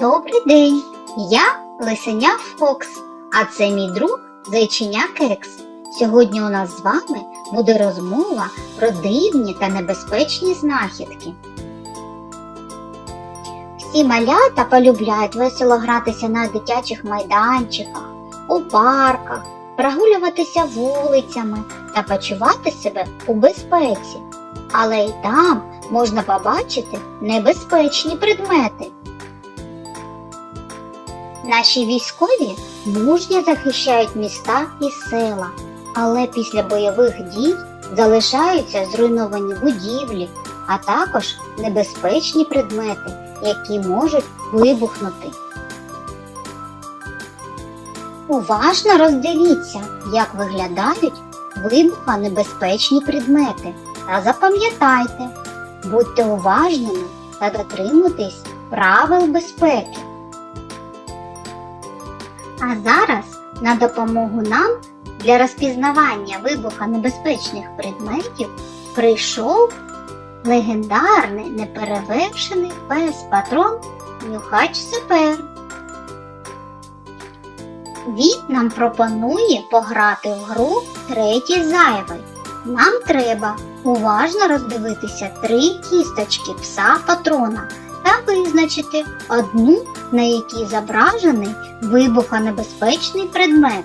Добрий день! Я Лисеня Фокс, а це мій друг Зайчиня Кекс. Сьогодні у нас з вами буде розмова про дивні та небезпечні знахідки. Всі малята полюбляють весело гратися на дитячих майданчиках, у парках, прогулюватися вулицями та почувати себе у безпеці. Але й там можна побачити небезпечні предмети. Наші військові мужньо захищають міста і села, але після бойових дій залишаються зруйновані будівлі, а також небезпечні предмети, які можуть вибухнути. Уважно роздивіться, як виглядають вибухонебезпечні предмети. Та запам'ятайте, будьте уважними та дотримуйтесь правил безпеки. А зараз на допомогу нам для розпізнавання вибухонебезпечних предметів прийшов легендарний неперевершений пес-патрон Нюхач Сепер. Він нам пропонує пограти в гру третій зайвий. Нам треба уважно роздивитися три кісточки пса патрона та визначити одну, на якій зображений вибухонебезпечний предмет.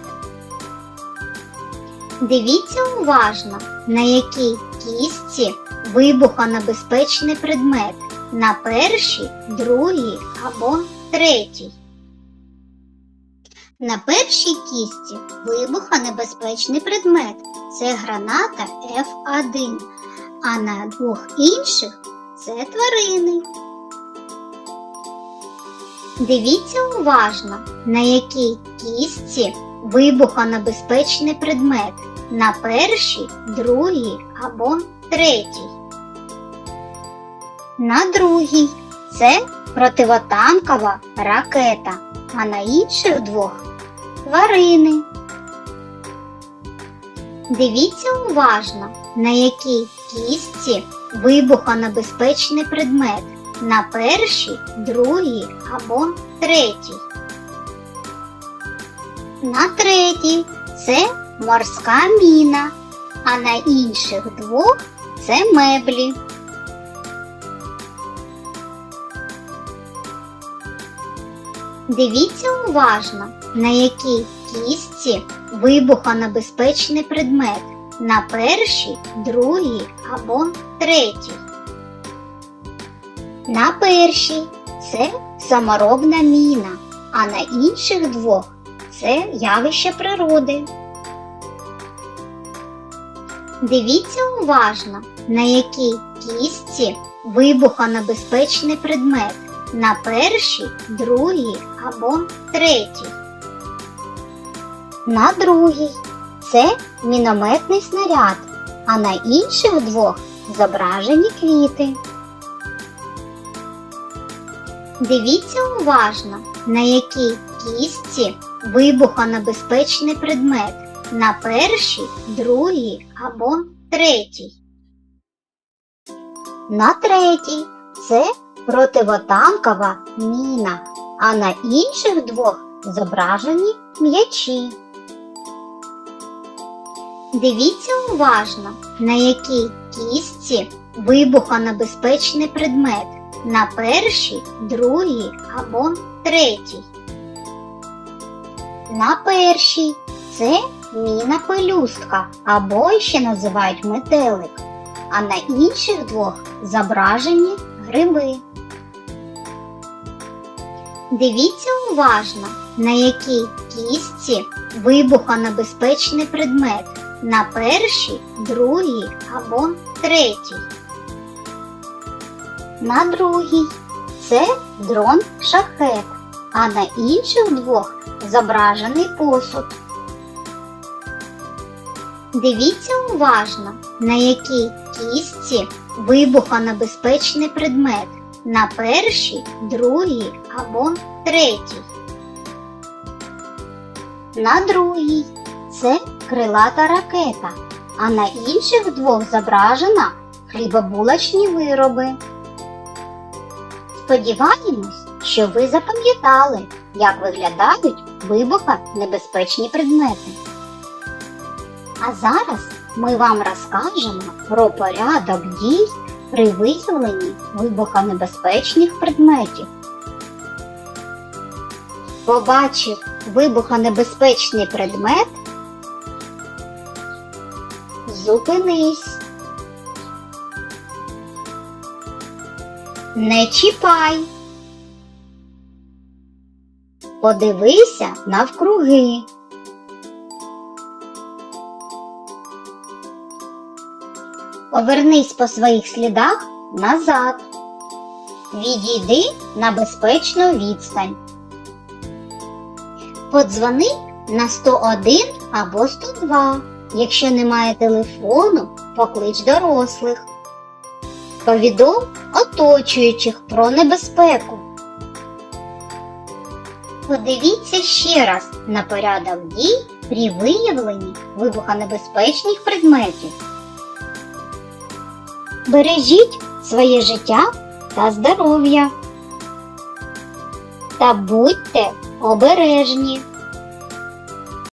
Дивіться уважно, на якій кістці вибухонебезпечний предмет на першій, другій або третій. На першій кістці вибухонебезпечний предмет це граната F1, а на двох інших це тварини. Дивіться уважно, на якій кістці вибухонебезпечний предмет на першій, другій або третій. На другій це противотанкова ракета, а на інших двох тварини. Дивіться уважно, на якій кістці вибухонебезпечний предмет на першій, другій або третій. На третій це морська міна, а на інших двох це меблі. Дивіться уважно, на якій кістці вибухонебезпечний предмет на першій, другій або третій. На першій це саморобна міна, а на інших двох це явище природи. Дивіться уважно, на якій кістці вибухонебезпечний предмет на першій, другій або третій. На другій це мінометний снаряд, а на інших двох зображені квіти. Дивіться уважно, на якій кістці вибухонебезпечний предмет на першій, другій або третій. На третій це противотанкова міна, а на інших двох зображені м'ячі. Дивіться уважно, на якій кістці вибухонебезпечний предмет на першій, другій або третій. На першій це міна пелюстка або ще називають метелик, а на інших двох зображені гриби. Дивіться уважно, на якій кістці вибухонебезпечний предмет на першій, другій або третій. На другій це дрон шахет, а на інших двох зображений посуд. Дивіться уважно, на якій кістці вибухонебезпечний предмет на першій, другій або третій. На другій це крилата ракета, а на інших двох зображена хлібобулочні вироби. Сподіваємось, що ви запам'ятали, як виглядають вибухонебезпечні предмети. А зараз ми вам розкажемо про порядок дій при виявленні вибухонебезпечних предметів. Побачив вибухонебезпечний предмет, зупинись. Не чіпай. Подивися навкруги. Повернись по своїх слідах назад. Відійди на безпечну відстань. Подзвони на 101 або 102. Якщо немає телефону, поклич дорослих. Повідом оточуючих про небезпеку. Подивіться ще раз на порядок дій при виявленні вибухонебезпечних предметів. Бережіть своє життя та здоров'я. Та будьте обережні.